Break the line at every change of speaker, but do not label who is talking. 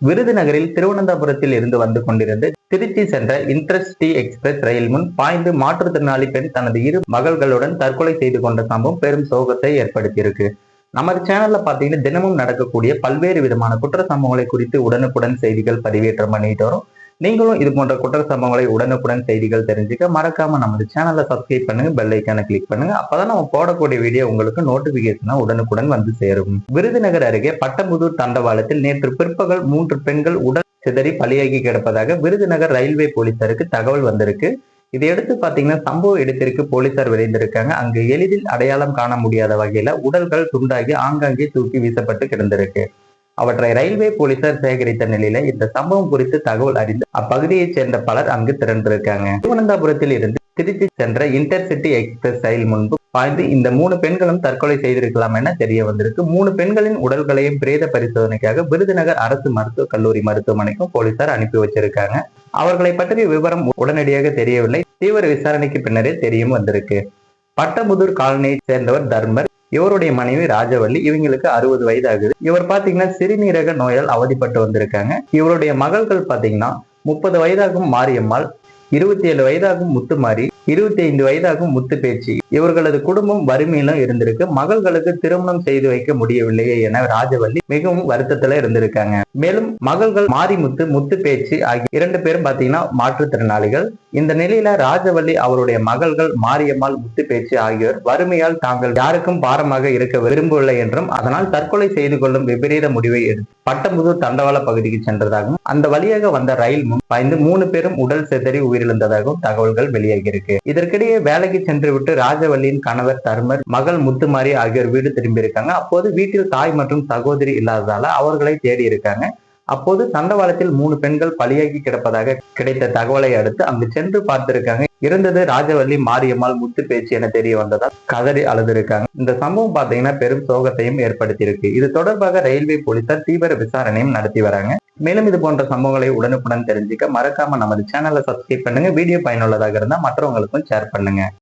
விருதுநகரில் திருவனந்தபுரத்தில் இருந்து வந்து கொண்டிருந்து திருச்சி சென்ற இன்டர்சிட்டி எக்ஸ்பிரஸ் ரயில் முன் பாய்ந்து மாற்றுத்திறனாளி பெண் தனது இரு மகள்களுடன் தற்கொலை செய்து கொண்ட சம்பவம் பெரும் சோகத்தை ஏற்படுத்தியிருக்கு. நமது சேனல்ல பாத்தீங்கன்னா தினமும் நடக்கக்கூடிய பல்வேறு விதமான குற்ற சம்பவங்களை குறித்து உடனுக்குடன் செய்திகள் பதிவேற்றம் பண்ணிட்டு வரும். நீங்களும் இது போன்ற குற்ற சம்பவங்களை உடனுக்குடன் செய்திகள் தெரிஞ்சுக்க மறக்காம நமது சேனலை சப்ஸ்கிரைப் பண்ணுங்க பெல் ஐக்கான கிளிக் பண்ணுங்க. அப்பதான் நம்ம போடக்கூடிய வீடியோ உங்களுக்கு நோட்டிபிகேஷனா உடனுக்குடன் வந்து சேரும். விருதுநகர் அருகே பட்டமுதூர் தண்டவாளத்தில் நேற்று பிற்பகல் மூன்று பெண்கள் உடல் சிதறி பலியாகி கிடப்பதாக விருதுநகர் ரயில்வே போலீசாருக்கு தகவல் வந்திருக்கு. இதையடுத்து பாத்தீங்கன்னா சம்பவ இடத்திற்கு போலீசார் விரைந்திருக்காங்க. அங்கு எளிதில் அடையாளம் காண முடியாத வகையில உடல்கள் துண்டாகி ஆங்காங்கே தூக்கி வீசப்பட்டு கிடந்திருக்கு. அவற்றை ரயில்வே போலீசார் சேகரித்த நிலையில இந்த சம்பவம் குறித்து தகவல் அறிந்து அப்பகுதியைச் சேர்ந்த பலர் அங்கு திரண்டிருக்காங்க. திருவனந்தபுரத்தில் இருந்து திருச்சி சென்ற இன்டர்சிட்டி எக்ஸ்பிரஸ் ரயில் முன்பு பாய்ந்து இந்த மூணு பெண்களும் தற்கொலை செய்திருக்கலாம் என தெரிய வந்திருக்கு. மூணு பெண்களின் உடல்களையும் பிரேத பரிசோதனைக்காக விருதுநகர் அரசு மருத்துவக் கல்லூரி மருத்துவமனைக்கும் போலீசார் அனுப்பி வச்சிருக்காங்க. அவர்களை பற்றிய விவரம் உடனடியாக தெரியவில்லை. தீவிர விசாரணைக்கு பின்னரே தெரியும் வந்திருக்கு. பட்டமுதூர் காலனியைச் சேர்ந்தவர் தர்மர். இவருடைய மனைவி ராஜவள்ளி இவங்களுக்கு அறுபது வயது ஆகுது இவர் பாத்தீங்கன்னா சிறுநீரக நோயால் அவதிப்பட்டு வந்திருக்காங்க. இவருடைய மகள்கள் பாத்தீங்கன்னா முப்பது வயதாகும் மாரியம்மாள் இருபத்தி ஏழு வயதாகும் முத்துமாரி இருபத்தி ஐந்து வயதாகும் முத்து பேச்சு. இவர்களது குடும்பம் வறுமையிலும் இருந்திருக்கு. மகள்களுக்கு திருமணம் செய்து வைக்க முடியவில்லையே என ராஜவள்ளி மிகவும் வருத்தத்துல இருந்திருக்காங்க. மேலும் மகள்கள் மாரிமுத்து முத்து பேச்சு ஆகிய இரண்டு பேரும் பாத்தீங்கன்னா மாற்றுத்திறனாளிகள். இந்த நிலையில ராஜவள்ளி அவருடைய மகள்கள் மாரியம்மாள் முத்து பேச்சு ஆகியோர் வறுமையால் தாங்கள் யாருக்கும் பாரமாக இருக்க விரும்பவில்லை என்றும் அதனால் தற்கொலை செய்து கொள்ளும் விபரீத முடிவை எடுத்து பட்டம்புதூர் தண்டவாள பகுதிக்கு சென்றதாகவும் அந்த வழியாக வந்த ரயில் முன் பாய்ந்து மூணு பேரும் உடல் சிதறி உயிரிழந்ததாகவும் தகவல்கள் வெளியாகியிருக்கு. இதற்கிடையே வேலைக்கு சென்று விட்டு ராஜவல்லியின் கணவர் தர்மர் மகள் முத்துமாரி ஆகியோர் வீடு திரும்பியிருக்காங்க. அப்போது வீட்டில் தாய் மற்றும் சகோதரி இல்லாததால அவர்களை தேடி இருக்காங்க அப்போது தண்டவாளத்தில் மூணு பெண்கள் பலியாகி கிடப்பதாக கிடைத்த தகவலை அடுத்து அங்கு சென்று பார்த்திருக்காங்க. இருந்தது ராஜவல்லி மாரியம்மாள் முத்து பேச்சு என தெரிய வந்ததால் கதறி அழுதுருக்காங்க. இந்த சம்பவம் பார்த்தீங்கன்னா பெரும் சோகத்தையும் ஏற்படுத்தியிருக்கு. இது தொடர்பாக ரயில்வே போலீசார் தீவிர விசாரணையும் நடத்தி வராங்க. மேலும் இது போன்ற சம்பவங்களை உடனுக்குடன் தெரிஞ்சுக்க மறக்காம நமது சேனலை சப்ஸ்கிரைப் பண்ணுங்க. வீடியோ பயனுள்ளதாக இருந்தால் மற்றவங்களுக்கும் ஷேர் பண்ணுங்க.